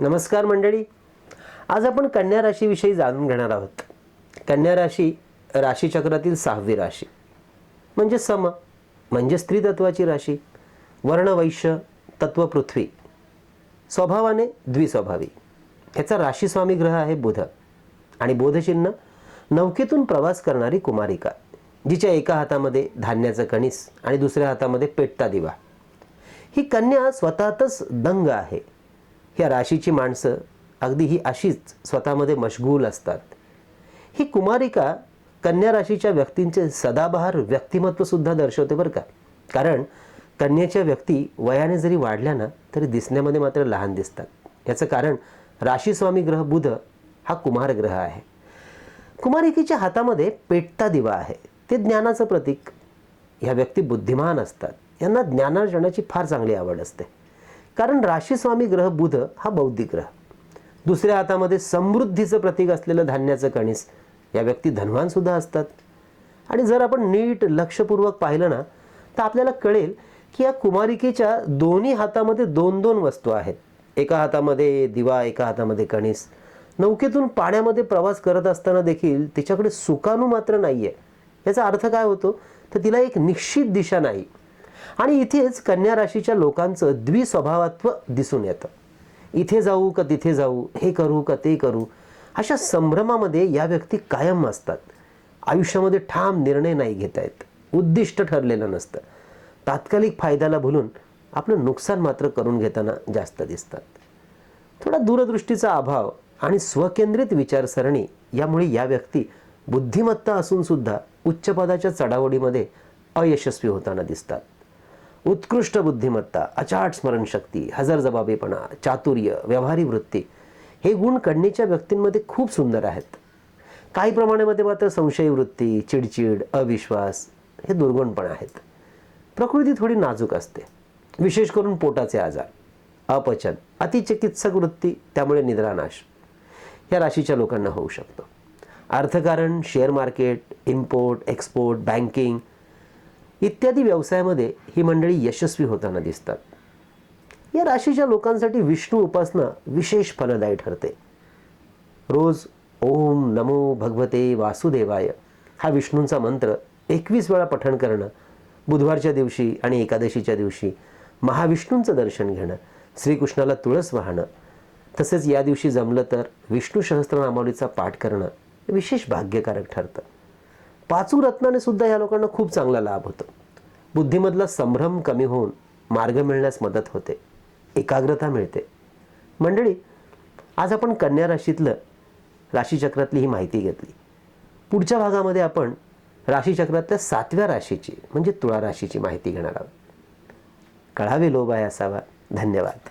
नमस्कार मंडळी. आज आपण कन्या राशीविषयी जाणून घेणार आहोत. कन्या राशी राशीचक्रातील सहावी राशी. म्हणजे सम म्हणजे स्त्री तत्वाची राशी वर्णवैश्य तत्व पृथ्वी. स्वभावाने द्विस्वभावी. ह्याचा राशीस्वामी ग्रह आहे बुध. आणि बोधचिन्ह नौकेतून प्रवास करणारी कुमारिका जिच्या एका हातामध्ये धान्याचं कणीस आणि दुसऱ्या हातामध्ये पेटता दिवा. ही कन्या स्वतःतच दंग आहे. ह्या राशीची माणसं अगदी ही अशीच स्वतःमध्ये मशगूल असतात. ही कुमारिका कन्या राशीच्या व्यक्तींचे सदाबहार व्यक्तिमत्व सुद्धा दर्शवते बरं का. कारण कन्याच्या व्यक्ती वयाने जरी वाढल्या ना तरी दिसण्यामध्ये मात्र लहान दिसतात. याचं कारण राशीस्वामी ग्रह बुध हा कुमार ग्रह आहे. कुमारिकेच्या हातामध्ये पेटता दिवा आहे. ते ज्ञानाचं प्रतीक. ह्या व्यक्ती बुद्धिमान असतात. यांना ज्ञानार्जनाची फार चांगली आवड असते. कारण राशीस्वामी ग्रह बुध हा बौद्धिक ग्रह. दुसऱ्या हातामध्ये समृद्धीचं प्रतीक असलेलं धान्याचं कणीस या व्यक्ती धनवान सुद्धा असतात. आणि जर आपण नीट लक्षपूर्वक पाहिलं ना तर आपल्याला कळेल की या कुमारिकेच्या दोन्ही हातामध्ये दोन दोन वस्तू आहेत. एका हातामध्ये दिवा एका हातामध्ये कणीस. नौकेतून पाण्यामध्ये प्रवास करत असताना देखील तिच्याकडे सुकाणू मात्र नाही आहे याचा अर्थ काय होतो? तर तिला एक निश्चित दिशा नाही. आणि इथेच कन्या राशीच्या लोकांचं द्विस्वभावत्व दिसून येतं. इथे जाऊ का तिथे जाऊ हे करू का ते करू अशा संभ्रमामध्ये या व्यक्ती कायम असतात. आयुष्यामध्ये ठाम निर्णय नाही घेता येत उद्दिष्ट ठरलेलं नसतं. तात्कालिक फायद्याला भुलून आपलं नुकसान मात्र करून घेताना जास्त दिसतात. थोडा दूरदृष्टीचा अभाव आणि स्वकेंद्रित विचारसरणी यामुळे या व्यक्ती बुद्धिमत्ता असून सुद्धा उच्च पदाच्या चढावडीमध्ये अयशस्वी होताना दिसतात. उत्कृष्ट बुद्धिमत्ता अचाट स्मरणशक्ती हजरजबाबीपणा चातुर्य व्यवहारी वृत्ती हे गुण कन्येच्या व्यक्तींमध्ये खूप सुंदर आहेत. काही प्रमाणामध्ये मात्र संशय वृत्ती चिडचिड अविश्वास हे दुर्गुण पण आहेत. प्रकृती थोडी नाजूक असते विशेष करून पोटाचे आजार अपचन अतिचिकित्सक वृत्ती त्यामुळे निद्रानाश या राशीच्या लोकांना होऊ शकतो. अर्थकारण share market import export banking इत्यादी व्यवसायामध्ये ही मंडळी यशस्वी होताना दिसतात. या राशीच्या लोकांसाठी विष्णू उपासना विशेष फलदायी ठरते. रोज ओम नमो भगवते वासुदेवाय हा विष्णूंचा मंत्र एकवीस वेळा पठण करणं बुधवारच्या दिवशी आणि एकादशीच्या दिवशी महाविष्णूंचं दर्शन घेणं श्रीकृष्णाला तुळस वाहणं तसेच या दिवशी जमलं तर विष्णू सहस्त्रनामावलीचा पाठ करणं विशेष भाग्यकारक ठरतं. पाचू रत्नाने सुद्धा या लोकांना खूप चांगला लाभ होतो. बुद्धीमधला संभ्रम कमी होऊन मार्ग मिळण्यास मदत होते. एकाग्रता मिळते. मंडळी आज आपण कन्या राशीतलं राशीचक्रातली ही माहिती घेतली. पुढच्या भागामध्ये आपण राशीचक्रातल्या सातव्या राशीची म्हणजे तुळा राशीची माहिती घेणार आहोत. कळावे लोभ आहे असावा. धन्यवाद.